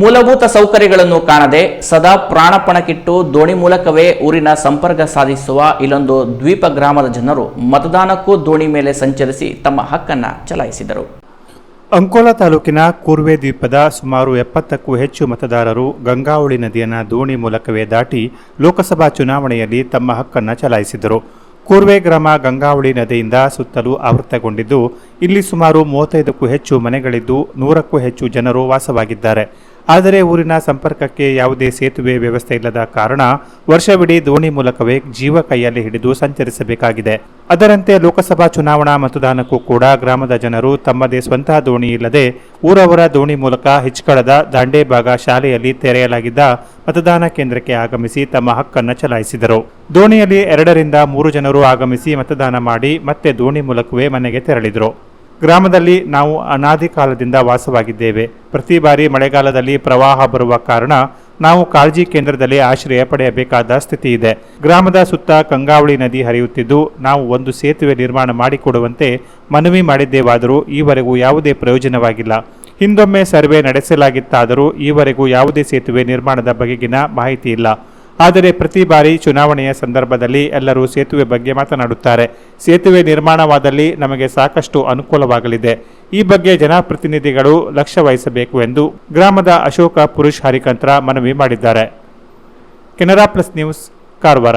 ಮೂಲಭೂತ ಸೌಕರ್ಯಗಳನ್ನು ಕಾಣದೆ ಸದಾ ಪ್ರಾಣಪಣಕ್ಕಿಟ್ಟು ದೋಣಿ ಮೂಲಕವೇ ಊರಿನ ಸಂಪರ್ಕ ಸಾಧಿಸುವ ಇಲ್ಲೊಂದು ದ್ವೀಪ ಗ್ರಾಮದ ಜನರು ಮತದಾನಕ್ಕೂ ದೋಣಿ ಮೇಲೆ ಸಂಚರಿಸಿ ತಮ್ಮ ಹಕ್ಕನ್ನು ಚಲಾಯಿಸಿದರು. ಅಂಕೋಲಾ ತಾಲೂಕಿನ ಕೂರ್ವೆ ದ್ವೀಪದ ಸುಮಾರು ಎಪ್ಪತ್ತಕ್ಕೂ ಹೆಚ್ಚು ಮತದಾರರು ಗಂಗಾವಳಿ ನದಿಯನ್ನು ದೋಣಿ ಮೂಲಕವೇ ದಾಟಿ ಲೋಕಸಭಾ ಚುನಾವಣೆಯಲ್ಲಿ ತಮ್ಮ ಹಕ್ಕನ್ನು ಚಲಾಯಿಸಿದರು. ಕೂರ್ವೆ ಗ್ರಾಮ ಗಂಗಾವಳಿ ನದಿಯಿಂದ ಸುತ್ತಲೂ ಆವೃತಗೊಂಡಿದ್ದು ಇಲ್ಲಿ ಸುಮಾರು ಮೂವತ್ತೈದಕ್ಕೂ ಹೆಚ್ಚು ಮನೆಗಳಿದ್ದು, ನೂರಕ್ಕೂ ಹೆಚ್ಚು ಜನರು ವಾಸವಾಗಿದ್ದಾರೆ. ಆದರೆ ಊರಿನ ಸಂಪರ್ಕಕ್ಕೆ ಯಾವುದೇ ಸೇತುವೆ ವ್ಯವಸ್ಥೆ ಇಲ್ಲದ ಕಾರಣ ವರ್ಷವಿಡೀ ದೋಣಿ ಮೂಲಕವೇ ಜೀವ ಕೈಯಲ್ಲಿ ಹಿಡಿದು ಸಂಚರಿಸಬೇಕಾಗಿದೆ. ಅದರಂತೆ ಲೋಕಸಭಾ ಚುನಾವಣಾ ಮತದಾನಕ್ಕೂ ಕೂಡ ಗ್ರಾಮದ ಜನರು ತಮ್ಮದೇ ಸ್ವಂತ ದೋಣಿ ಇಲ್ಲದೆ ಊರವರ ದೋಣಿ ಮೂಲಕ ಹಿಚ್ಕಳದ ದಾಂಡೇಬಾಗ ಶಾಲೆಯಲ್ಲಿ ತೆರೆಯಲಾಗಿದ್ದ ಮತದಾನ ಕೇಂದ್ರಕ್ಕೆ ಆಗಮಿಸಿ ತಮ್ಮ ಹಕ್ಕನ್ನು ಚಲಾಯಿಸಿದರು. ದೋಣಿಯಲ್ಲಿ ಎರಡರಿಂದ ಮೂರು ಜನರು ಆಗಮಿಸಿ ಮತದಾನ ಮಾಡಿ ಮತ್ತೆ ದೋಣಿ ಮೂಲಕವೇ ಮನೆಗೆ ತೆರಳಿದರು. ಗ್ರಾಮದಲ್ಲಿ ನಾವು ಅನಾದಿ ಕಾಲದಿಂದ ವಾಸವಾಗಿದ್ದೇವೆ. ಪ್ರತಿ ಬಾರಿ ಮಳೆಗಾಲದಲ್ಲಿ ಪ್ರವಾಹ ಬರುವ ಕಾರಣ ನಾವು ಕಾಳಜಿ ಕೇಂದ್ರದಲ್ಲಿ ಆಶ್ರಯ ಪಡೆಯಬೇಕಾದ ಸ್ಥಿತಿ ಇದೆ. ಗ್ರಾಮದ ಸುತ್ತ ಕಂಗಾವಳಿ ನದಿ ಹರಿಯುತ್ತಿದ್ದು, ನಾವು ಒಂದು ಸೇತುವೆ ನಿರ್ಮಾಣ ಮಾಡಿಕೊಡುವಂತೆ ಮನವಿ ಮಾಡಿದ್ದೇವಾದರೂ ಈವರೆಗೂ ಯಾವುದೇ ಪ್ರಯೋಜನವಾಗಿಲ್ಲ. ಹಿಂದೊಮ್ಮೆ ಸರ್ವೆ ನಡೆಸಲಾಗಿತ್ತಾದರೂ ಈವರೆಗೂ ಯಾವುದೇ ಸೇತುವೆ ನಿರ್ಮಾಣದ ಬಗೆಗಿನ ಮಾಹಿತಿ ಇಲ್ಲ. ಆದರೆ ಪ್ರತಿ ಬಾರಿ ಚುನಾವಣೆಯ ಸಂದರ್ಭದಲ್ಲಿ ಎಲ್ಲರೂ ಸೇತುವೆ ಬಗ್ಗೆ ಮಾತನಾಡುತ್ತಾರೆ. ಸೇತುವೆ ನಿರ್ಮಾಣವಾದಲ್ಲಿ ನಮಗೆ ಸಾಕಷ್ಟು ಅನುಕೂಲವಾಗಲಿದೆ. ಈ ಬಗ್ಗೆ ಜನಪ್ರತಿನಿಧಿಗಳು ಲಕ್ಷ್ಯ ವಹಿಸಬೇಕು ಎಂದು ಗ್ರಾಮದ ಅಶೋಕ ಪುರುಷ್ ಹರಿಕಂತ್ರ ಮನವಿ ಮಾಡಿದ್ದಾರೆ. Canara plus news, Karwar.